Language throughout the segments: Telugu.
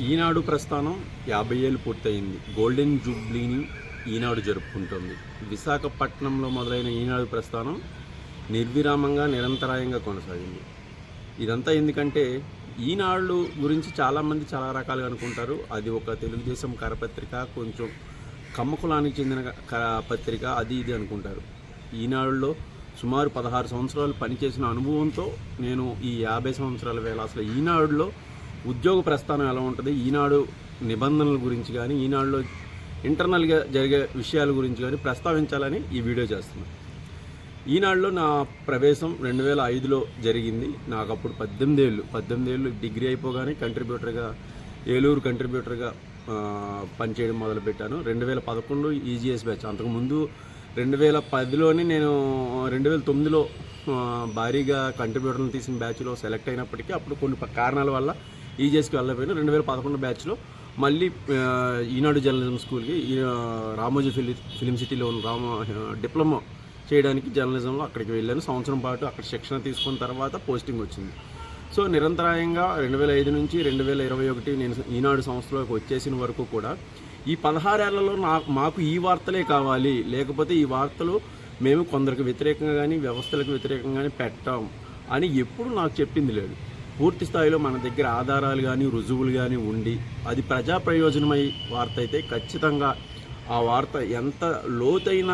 ఈనాడు ప్రస్థానం యాభై ఏళ్ళు పూర్తయింది. గోల్డెన్ జూబ్లీని ఈనాడు జరుపుకుంటుంది. విశాఖపట్నంలో మొదలైన ఈనాడు ప్రస్థానం నిర్విరామంగా నిరంతరాయంగా కొనసాగింది. ఇదంతా ఎందుకంటే ఈనాడు గురించి చాలామంది చాలా రకాలుగా అనుకుంటారు. అది ఒక తెలుగుదేశం కరపత్రిక కొంచెం కమ్మకులానికి చెందిన పత్రిక అది ఇది అనుకుంటారు. ఈనాడులో సుమారు పదహారు సంవత్సరాలు పనిచేసిన అనుభవంతో నేను ఈ యాభై సంవత్సరాల వేళ అసలు ఈనాడులో ఉద్యోగ ప్రస్థానం ఎలా ఉంటుంది? ఈనాడు నిబంధనల గురించి కానీ ఈనాడులో ఇంటర్నల్గా జరిగే విషయాల గురించి కానీ ప్రస్తావించాలని ఈ వీడియో చేస్తున్నాను ఈనాడులో నా ప్రవేశం రెండు వేల ఐదులో జరిగింది. నాకు అప్పుడు పద్దెనిమిది ఏళ్ళు పద్దెనిమిది ఏళ్ళు డిగ్రీ అయిపోగానే కంట్రిబ్యూటర్గా ఏలూరు కంట్రిబ్యూటర్గా పనిచేయడం మొదలుపెట్టాను. రెండు వేల పదకొండు ఈజీఎస్ బ్యాచ్. అంతకుముందు రెండు వేల పదిలోనే నేను రెండు వేల తొమ్మిదిలో భారీగా కంట్రిబ్యూటర్లు తీసిన బ్యాచ్లో సెలెక్ట్ అయినప్పటికీ అప్పుడు కొన్ని కారణాల వల్ల ఈజీఎస్కి వెళ్ళకపోయినా రెండు వేల పదకొండు బ్యాచ్లో మళ్ళీ ఈనాడు జర్నలిజం స్కూల్కి ఈ, రామోజీ ఫిలి ఫిలిం సిటీలో ఉన్న రామ డిప్లొమా చేయడానికి జర్నలిజంలో అక్కడికి వెళ్ళాను. సంవత్సరం పాటు అక్కడ శిక్షణ తీసుకున్న తర్వాత పోస్టింగ్ వచ్చింది. సో నిరంతరాయంగా రెండు వేల ఐదు నుంచి రెండు వేల ఇరవై ఒకటి నేను ఈనాడు సంస్థలోకి వచ్చేసిన వరకు కూడా ఈ పదహారేళ్ళలో నా మాకు ఈ వార్తలే కావాలి. లేకపోతే ఈ వార్తలు మేము కొందరికి వ్యతిరేకంగా కానీ వ్యవస్థలకు వ్యతిరేకంగా కానీ పెట్టాం అని ఎప్పుడు నాకు చెప్పింది లేదు. పూర్తి స్థాయిలో మన దగ్గర ఆధారాలు కానీ రుజువులు కానీ ఉండి అది ప్రజా ప్రయోజనమై వార్త అయితే ఖచ్చితంగా ఆ వార్త ఎంత లోతైన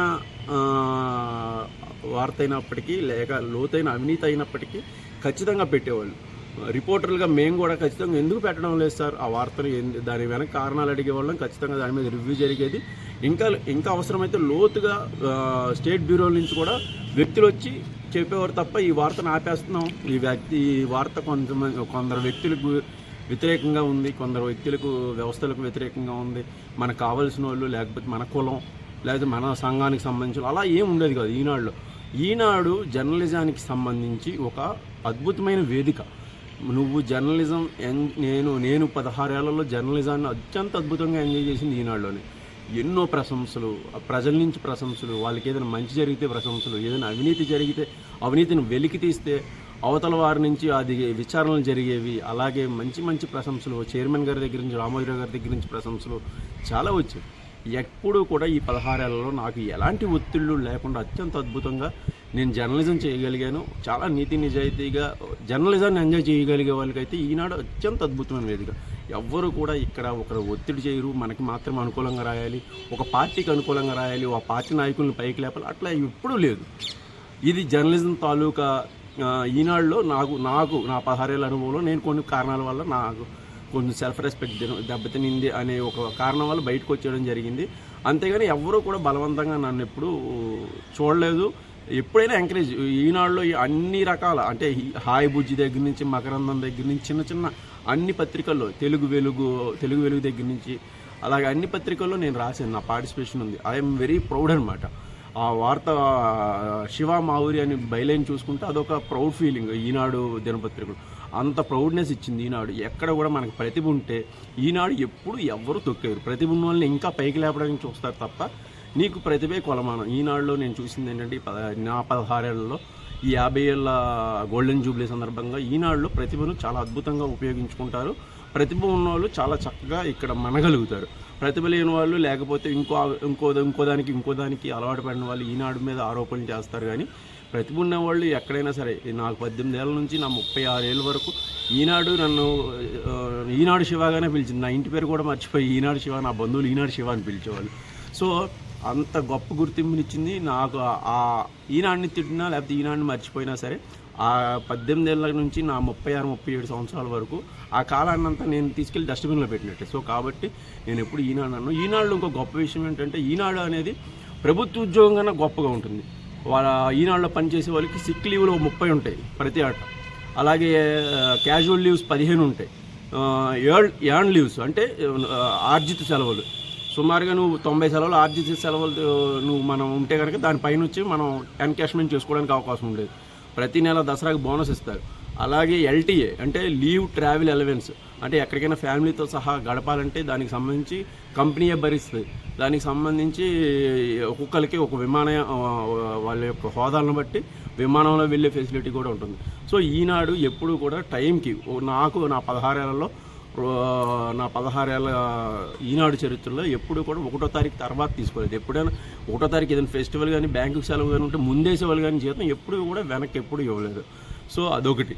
వార్త అయినప్పటికీ లేక లోతైన అవినీతి అయినప్పటికీ ఖచ్చితంగా పెట్టేవాళ్ళు. రిపోర్టర్లుగా మేము కూడా ఖచ్చితంగా ఎందుకు పెట్టడం లేదు సార్? ఆ వార్తను ఎందు- దాని వెనక కారణాలు అడిగేవాళ్ళం ఖచ్చితంగా దాని మీద రివ్యూ జరిగేది. ఇంకా ఇంకా అవసరమైతే లోతుగా స్టేట్ బ్యూరోల నుంచి కూడా వ్యక్తులు వచ్చి చెప్పేవారు తప్ప ఈ వార్తను ఆపేస్తున్నాం. ఈ వ్యక్తి ఈ వార్త కొంతమంది కొందరు వ్యక్తులకు వ్యతిరేకంగా ఉంది. కొందరు వ్యక్తులకు వ్యవస్థలకు వ్యతిరేకంగా ఉంది. మనకు కావాల్సిన వాళ్ళు లేకపోతే మన కులం లేకపోతే మన సంఘానికి సంబంధించిన అలా ఏం ఉండేది కాదు ఈనాడులో. ఈనాడు జర్నలిజానికి సంబంధించి ఒక అద్భుతమైన వేదిక. నువ్వు జర్నలిజం ఎన్ నేను నేను పదహారేళ్ళలో జర్నలిజాన్ని అత్యంత అద్భుతంగా ఎంజాయ్ చేసింది ఈనాడులోనే. ఎన్నో ప్రశంసలు ప్రజల నుంచి ప్రశంసలు వాళ్ళకి ఏదైనా మంచి జరిగితే ప్రశంసలు ఏదైనా అవినీతి జరిగితే అవినీతిని వెలికి తీస్తే అవతల వారి నుంచి అది విచారణలు జరిగేవి అలాగే మంచి మంచి ప్రశంసలు చైర్మన్ గారి దగ్గర నుంచి రామోజీరావు గారి దగ్గర నుంచి ప్రశంసలు చాలా వచ్చాయి. ఎప్పుడూ కూడా ఈ పదహారేళ్ళలో నాకు ఎలాంటి ఒత్తిళ్ళు లేకుండా అత్యంత అద్భుతంగా నేను జర్నలిజం చేయగలిగాను. చాలా నీతి నిజాయితీగా జర్నలిజాన్ని ఎంజాయ్ చేయగలిగే వాళ్ళకైతే ఈనాడు అత్యంత అద్భుతమైన వేదిక. ఎవ్వరు కూడా ఇక్కడ ఒకరు ఒత్తిడి చేయరు. మనకి మాత్రం అనుకూలంగా రాయాలి. ఒక పార్టీకి అనుకూలంగా రాయాలి. ఆ పార్టీ నాయకులను పైకి లేపాలి. అట్లా ఎప్పుడూ లేదు. ఇది జర్నలిజం తాలూకా ఈనాడులో నాకు నాకు నా పదహారేళ్ళ అనుభవంలో నేను కొన్ని కారణాల వల్ల నాకు కొంచెం సెల్ఫ్ రెస్పెక్ట్ దెబ్బతినింది అనే ఒక కారణం వల్ల బయటకు వచ్చేయడం జరిగింది. అంతేగాని ఎవరూ కూడా బలవంతంగా నన్ను ఎప్పుడూ చూడలేదు. ఎప్పుడైనా ఎంకరేజ్ ఈనాడులో అన్ని రకాల అంటే హాయ్ బుజ్జి దగ్గర నుంచి మకరందం దగ్గర నుంచి చిన్న చిన్న అన్ని పత్రికల్లో తెలుగు వెలుగు తెలుగు వెలుగు దగ్గర నుంచి అలాగే అన్ని పత్రికల్లో నేను రాశాను. నా పార్టిసిపేషన్ ఉంది. ఐఎమ్ వెరీ ప్రౌడ్ అనమాట ఆ వార్త శివ మావురి అని బయలైన్ చూసుకుంటే అదొక ప్రౌడ్ ఫీలింగ్ ఈనాడు దినపత్రికలు. అంత ప్రౌడ్నెస్ ఇచ్చింది ఈనాడు. ఎక్కడ కూడా మనకు ప్రతిభ ఉంటే ఈనాడు ఎప్పుడు ఎవరు తొక్కేరు ప్రతిభ ఉన్న వాళ్ళని ఇంకా పైకి లేపడానికి చూస్తారు తప్ప నీకు ప్రతిభే కొలమానం. ఈనాడులో నేను చూసింది ఏంటంటే ఈ పద నా పదహారేళ్ళలో ఈ యాభై ఏళ్ళ గోల్డెన్ జూబ్లీ సందర్భంగా ఈనాడులో ప్రతిభను చాలా అద్భుతంగా ఉపయోగించుకుంటారు. ప్రతిభ ఉన్నవాళ్ళు చాలా చక్కగా ఇక్కడ మనగలుగుతారు. ప్రతిభ లేని వాళ్ళు లేకపోతే ఇంకో ఇంకో ఇంకో దానికి ఇంకో దానికి అలవాటు పడిన వాళ్ళు ఈనాడు మీద ఆరోపణలు చేస్తారు కానీ ప్రతిభ ఉన్నవాళ్ళు ఎక్కడైనా సరే నాకు పద్దెనిమిది ఏళ్ళ నుంచి నా ముప్పై ఆరు ఏళ్ళ వరకు ఈనాడు నన్ను ఈనాడు శివగానే పిలిచింది. నా ఇంటి పేరు కూడా మర్చిపోయి ఈనాడు శివ నా బంధువులు ఈనాడు శివ అని పిలిచేవాళ్ళు. సో అంత గొప్ప గుర్తింపునిచ్చింది నాకు ఆ ఈనాడిని తిట్టినా లేకపోతే ఈనాడిని మర్చిపోయినా సరే ఆ పద్దెనిమిది ఏళ్ళ నుంచి నా ముప్పై ఆరు ముప్పై ఏడు సంవత్సరాల వరకు ఆ కాలాన్నంతా నేను తీసుకెళ్ళి డస్ట్బిన్లో పెట్టినట్టే. సో కాబట్టి నేను ఎప్పుడు ఈనాడు అన్నాను ఈనాడులో ఇంకో గొప్ప విషయం ఏంటంటే ఈనాడు అనేది ప్రభుత్వ ఉద్యోగం కన్నా గొప్పగా ఉంటుంది. వాళ్ళ ఈనాడులో పనిచేసే వాళ్ళకి సిక్ లీవ్లు ముప్పై ఉంటాయి ప్రతి ఆట. అలాగే క్యాజువల్ లీవ్స్ పదిహేను ఉంటాయి. ఏర్న్ లీవ్స్ అంటే ఆర్జిత సెలవులు. సుమారుగా నువ్వు తొంభై సెలవులు ఆర్జిత సెలవులు నువ్వు మనం ఉంటే కనుక దానిపైన వచ్చి మనం ఎన్కాష్మెంట్ చేసుకోవడానికి అవకాశం ఉండేది. ప్రతి నెల దసరాకి బోనస్ ఇస్తారు. అలాగే ఎల్టీఏ అంటే లీవ్ ట్రావెల్ అలవెన్స్ అంటే ఎక్కడికైనా ఫ్యామిలీతో సహా గడపాలంటే దానికి సంబంధించి కంపెనీయే భరిస్తుంది. దానికి సంబంధించి ఒక్కొక్కరికి ఒక విమాన వాళ్ళ యొక్క హోదాలను బట్టి విమానంలో వెళ్ళే ఫెసిలిటీ కూడా ఉంటుంది. సో ఈనాడు ఎప్పుడు కూడా టైంకి నాకు నా పదహారేళ్ళలో నా పదహారేళ్ళ ఈనాడు చరిత్రలో ఎప్పుడు కూడా ఒకటో తారీఖు తర్వాత తీసుకోలేదు. ఎప్పుడైనా ఒకటో తారీఖు ఏదైనా ఫెస్టివల్ కానీ బ్యాంకుకి సెలవు కానీ ఉంటే ముందేసేవాళ్ళు కానీ జీతం ఎప్పుడు కూడా వెనక్కి ఎప్పుడు ఇవ్వలేదు. సో అదొకటి.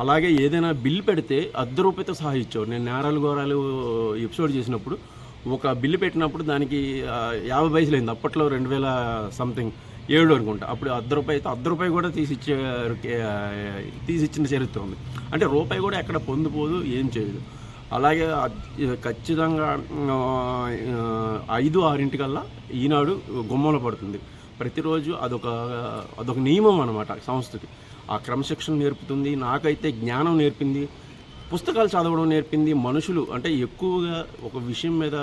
అలాగే ఏదైనా బిల్ పెడితే అర్ధ రూపాయతో సహా ఇచ్చావు నేను నేరాలు ఘోరాలు ఎపిసోడ్ చేసినప్పుడు ఒక బిల్లు పెట్టినప్పుడు దానికి యాభై పైసలు అయింది. అప్పట్లో రెండు వేల సంథింగ్. ఏడు అనుకుంటా. అప్పుడు అర్ధ రూపాయి అయితే అర్ధ రూపాయి కూడా తీసిచ్చే తీసిచ్చిన చరిత్ర ఉంది. అంటే రూపాయి కూడా ఎక్కడ పొందిపోదు ఏం చేయదు. అలాగే ఖచ్చితంగా ఐదు ఆరింటికల్లా ఈనాడు గుమ్మంలో పడుతుంది. ప్రతిరోజు అదొక అదొక నియమం అనమాట సంస్థకి. ఆ క్రమశిక్షణ నేర్పుతుంది. నాకైతే జ్ఞానం నేర్పింది పుస్తకాలు చదవడం నేర్పింది మనుషులు. అంటే ఎక్కువగా ఒక విషయం మీద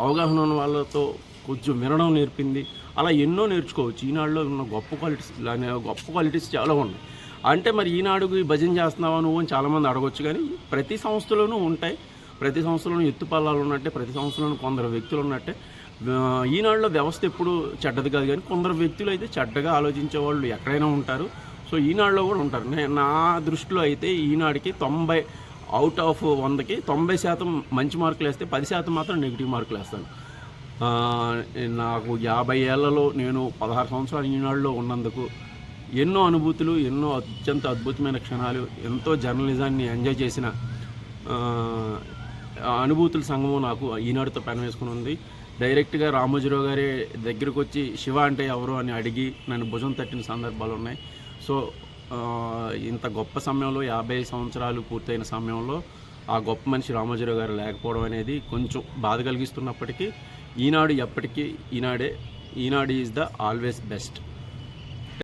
అవగాహన ఉన్న వాళ్ళతో కొంచెం వినడం నేర్పింది. అలా ఎన్నో నేర్చుకోవచ్చు. ఈనాడులో ఉన్న గొప్ప క్వాలిటీస్ అనే గొప్ప క్వాలిటీస్ చాలా ఉన్నాయి. అంటే మరి ఈనాడుకి భజన చేస్తున్నావా నువ్వు అని చాలామంది అడగొచ్చు కానీ ప్రతి సంస్థలోనూ ఉంటాయి. ప్రతి సంస్థలోనూ ఎత్తుపల్లాలు ఉన్నట్టే ప్రతి సంస్థలోనూ కొందరు వ్యక్తులు ఉన్నట్టే. ఈనాడులో వ్యవస్థ ఎప్పుడు చెడ్డది కాదు కానీ కొందరు వ్యక్తులు అయితే చెడ్డగా ఆలోచించే వాళ్ళు ఎక్కడైనా ఉంటారు. సో ఈనాడులో కూడా ఉంటారు. నా దృష్టిలో అయితే ఈనాడికి తొంభై అవుట్ ఆఫ్ వందకి తొంభై శాతం మంచి మార్కులు వేస్తే పది శాతం మాత్రం నెగిటివ్ మార్కులు వేస్తాను నాకు యాభై ఏళ్ళలో నేను పదహారు సంవత్సరాలు ఈనాడులో ఉన్నందుకు ఎన్నో అనుభూతులు ఎన్నో అత్యంత అద్భుతమైన క్షణాలు ఎంతో జర్నలిజాన్ని ఎంజాయ్ చేసిన అనుభూతుల సంఘము నాకు ఈనాడుతో పెన వేసుకుని ఉంది. డైరెక్ట్గా రామోజీరావు గారి దగ్గరకు వచ్చి శివ అంటే ఎవరు అని అడిగి నన్ను భుజం తట్టిన సందర్భాలు ఉన్నాయి. సో ఇంత గొప్ప సమయంలో యాభై సంవత్సరాలు పూర్తయిన సమయంలో ఆ గొప్ప మనిషి రామోజీరావు గారు లేకపోవడం అనేది కొంచెం బాధ కలిగిస్తున్నప్పటికీ ఈనాడు ఎప్పటికీ ఈనాడే. Eenadu is the always best.